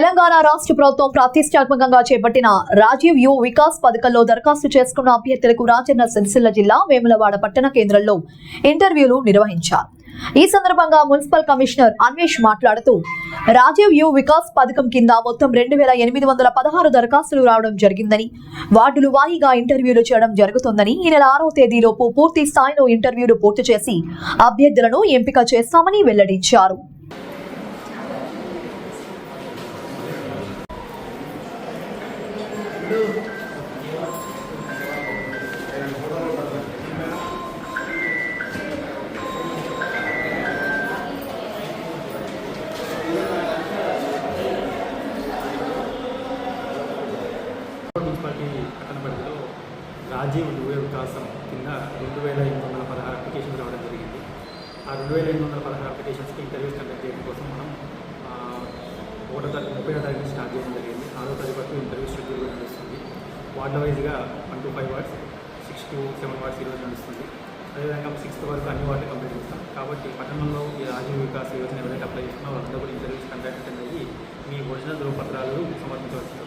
తెలంగాణ రాష్ట్ర ప్రభుత్వం ప్రతిష్టాత్మకంగా చేపట్టిన రాజీవ్ యు వికాస్ పథకంలో దరఖాస్తు చేసుకున్న అభ్యర్థులకు రాజన్న సిరిసిల్ల జిల్లా వేములవాడ పట్టణ కేంద్రంలో ఇంటర్వ్యూలు నిర్వహించారు. ఈ సందర్భంగా మున్సిపల్ కమిషనర్ అన్వేష్ మాట్లాడుతూ రాజీవ్ యు వికాస్ పథకం కింద మొత్తం రెండు వేల ఎనిమిది వందల పదహారు దరఖాస్తులు రావడం జరిగిందని వార్డులు వాయిగా ఇంటర్వ్యూలు చేయడం జరుగుతుందని ఈ నెల ఆరో తేదీలోపు పూర్తి స్థాయిలో ఇంటర్వ్యూలు పూర్తి చేసి అభ్యర్థులను ఎంపిక చేస్తామని వెల్లడించారు. మున్సిపాలిటీ పట్టణ పరిధిలో రాజీవ్ యువ వికాసం కింద రెండు వేల ఎనిమిది వందల పదహారు అప్లికేషన్స్ రావడం జరిగింది. ఆ రెండు వేల ఎనిమిది వందల పదహారు అప్లికేషన్స్కి ఇంటర్వ్యూస్ కండక్ట్ చేయడం కోసం మనం ఒకటో తారీఖు ముప్పై తారీఖు స్టార్ట్ చేయడం జరిగింది. ఆరో తారీఖు వరకు ఇంటర్వ్యూస్ వార్డ్ వైజ్గా one to five wards six to seven wards ఈరోజు నడుస్తుంది. అదేవిధంగా సిక్స్త్ వరకు అన్ని వార్డులు కంప్లీట్ చేస్తాం. కాబట్టి పట్టణంలో ఈ రాజీవ్ వికాస్ యోజన ఎవరైతే అప్లై చేస్తున్నారో వాళ్ళందరూ కూడా ఇంటర్వ్యూస్ కండక్ట్ అయ్యి మీ ఒరిజినల్ ధృవపత్రాలు సమర్పించవచ్చు